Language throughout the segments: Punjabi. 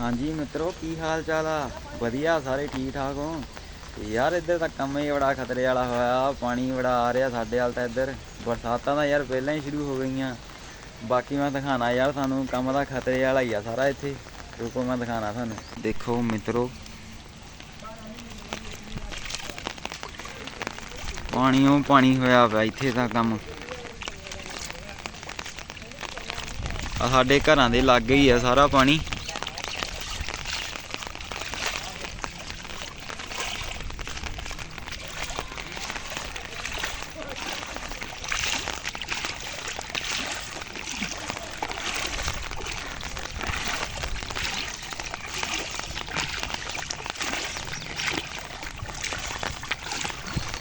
ਹਾਂਜੀ ਮਿੱਤਰੋ, ਕੀ ਹਾਲ ਚਾਲ ਆ? ਵਧੀਆ, ਸਾਰੇ ਠੀਕ ਠਾਕ ਹੋ ਯਾਰ, ਇੱਧਰ ਤਾਂ ਕੰਮ ਹੀ ਬੜਾ ਖਤਰੇ ਵਾਲਾ ਹੋਇਆ। ਪਾਣੀ ਬੜਾ ਆ ਰਿਹਾ ਸਾਡੇ ਹਾਲ ਤਾਂ ਇੱਧਰ। ਬਰਸਾਤਾਂ ਤਾਂ ਯਾਰ ਪਹਿਲਾਂ ਹੀ ਸ਼ੁਰੂ ਹੋ ਗਈਆਂ। ਬਾਕੀ ਮੈਂ ਦਿਖਾਣਾ ਯਾਰ ਤੁਹਾਨੂੰ, ਕੰਮ ਦਾ ਖਤਰੇ ਵਾਲਾ ਹੀ ਆ ਸਾਰਾ ਇੱਥੇ। ਰੁਕੋ, ਮੈਂ ਦਿਖਾਣਾ ਤੁਹਾਨੂੰ। ਦੇਖੋ ਮਿੱਤਰੋ। ਪਾਣੀ ਉਹ ਪਾਣੀ ਹੋਇਆ ਪਿਆ ਇੱਥੇ ਤਾਂ ਕੰਮ। ਆ ਸਾਡੇ ਘਰਾਂ ਦੇ ਲਾਗੇ ਹੀ ਆ ਸਾਰਾ ਪਾਣੀ।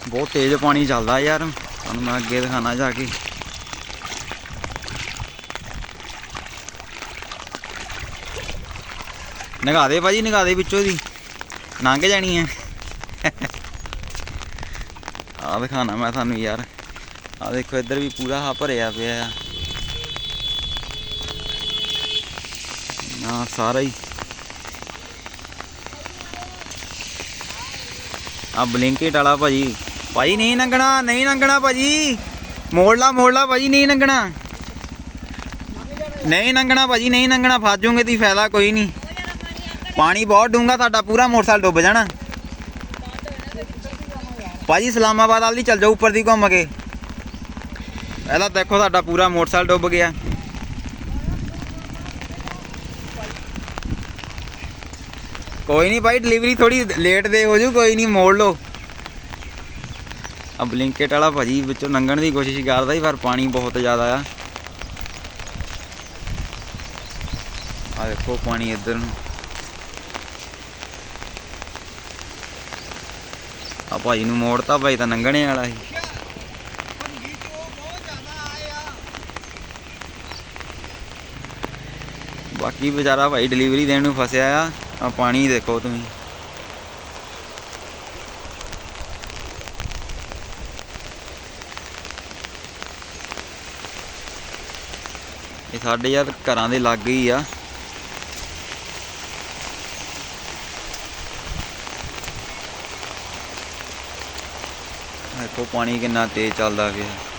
ਬਹੁਤ ਤੇਜ਼ ਪਾਣੀ ਚੱਲਦਾ ਯਾਰ। ਤੁਹਾਨੂੰ ਮੈਂ ਅੱਗੇ ਦਿਖਾਣਾ ਜਾ ਕੇ। ਨਗਾ ਦੇ ਭਾਜੀ ਨਗਾ ਦੇ ਵਿੱਚੋਂ ਦੀ। ਲੰਘ ਜਾਣੀ ਹੈ ਆ ਦਿਖਾਣਾ ਮੈਂ ਤੁਹਾਨੂੰ ਯਾਰ। ਆ ਦੇਖੋ, ਇੱਧਰ ਵੀ ਪੂਰਾ ਹਾ ਭਰਿਆ ਪਿਆ ਆ। ਨਾ, ਸਾਰਾ ਹੀ। ਆ ਬਲਿੰਕਟ ਵਾਲਾ ਭਾਜੀ। ਭਾਜੀ ਨਹੀਂ ਲੰਘਣਾ ਨਹੀਂ ਲੰਘਣਾ ਭਾਜੀ। ਮੋੜ ਲਾ ਮੋੜ ਲਾ ਭਾਜੀ, ਨਹੀਂ ਲੰਘਣਾ ਨਹੀਂ ਲੰਘਣਾ ਭਾਜੀ, ਨਹੀਂ ਲੰਘਣਾ ਫਸ ਜਾਓਗੇ ਤੀ ਫਾਇਦਾ ਕੋਈ ਨਹੀਂ। ਪਾਣੀ ਬਹੁਤ ਡੂੰਗਾ ਤੁਹਾਡਾ ਪੂਰਾ ਮੋਟਰਸਾਈਕਲ ਡੁੱਬ ਜਾਣਾ। ਭਾਜੀ ਇਸਲਾਮਾਬਾਦ ਵਾਲੀ ਚੱਲ ਜਾਓ, ਉੱਪਰ ਦੀ ਘੁੰਮ ਕੇ। ਇਹਦਾ ਦੇਖੋ ਤੁਹਾਡਾ ਪੂਰਾ ਮੋਟਰਸਾਈਕਲ ਡੁੱਬ ਗਿਆ। ਕੋਈ ਨਹੀਂ ਭਾਈ ਡਿਲੀਵਰੀ ਥੋੜੀ ਲੇਟ ਦੇ ਹੋ ਜੂ ਕੋਈ ਨਹੀਂ ਮੋੜ ਲਓ। ਆ ਬਲਿੰਕਟ ਵਾਲਾ ਭਾਜੀ ਵਿੱਚੋਂ ਲੰਘਣ ਦੀ ਕੋਸ਼ਿਸ਼ ਕਰਦਾ ਹੀ ਪਰ ਪਾਣੀ ਬਹੁਤ ਜ਼ਿਆਦਾ ਆ। ਆ ਦੇਖੋ ਪਾਣੀ ਇੱਧਰ ਨੂੰ। ਆ ਭਾਈ ਨੂੰ ਮੋੜਤਾ ਭਾਈ ਤਾਂ ਲੰਘਣੇ ਵਾਲਾ ਸੀ। ਬਾਕੀ ਵਿਚਾਰਾ ਭਾਈ ਡਿਲੀਵਰੀ ਦੇਣ ਨੂੰ ਫਸਿਆ ਆ। ਆ ਪਾਣੀ ਦੇਖੋ ਤੁਸੀਂ। ਇਹ ਸਾਡੇ ਯਾਰ ਘਰਾਂ ਦੇ ਲਾਗੇ ਹੀ ਆ। ਦੇਖੋ ਪਾਣੀ ਕਿੰਨਾ ਤੇਜ਼ ਚੱਲਦਾ ਪਿਆ।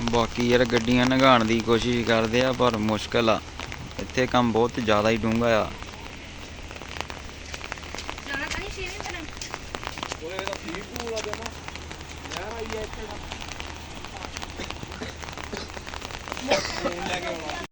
ਬਾਕੀ ਯਾਰ ਗੱਡੀਆਂ ਨਗਾਉਣ ਦੀ ਕੋਸ਼ਿਸ਼ ਕਰਦੇ ਆ ਪਰ ਮੁਸ਼ਕਲ ਆ। ਇੱਥੇ ਕੰਮ ਬਹੁਤ ਜ਼ਿਆਦਾ ਹੀ ਡੂੰਘਾ ਆ। ਲੈ ਕੇ ਆਉਣਾ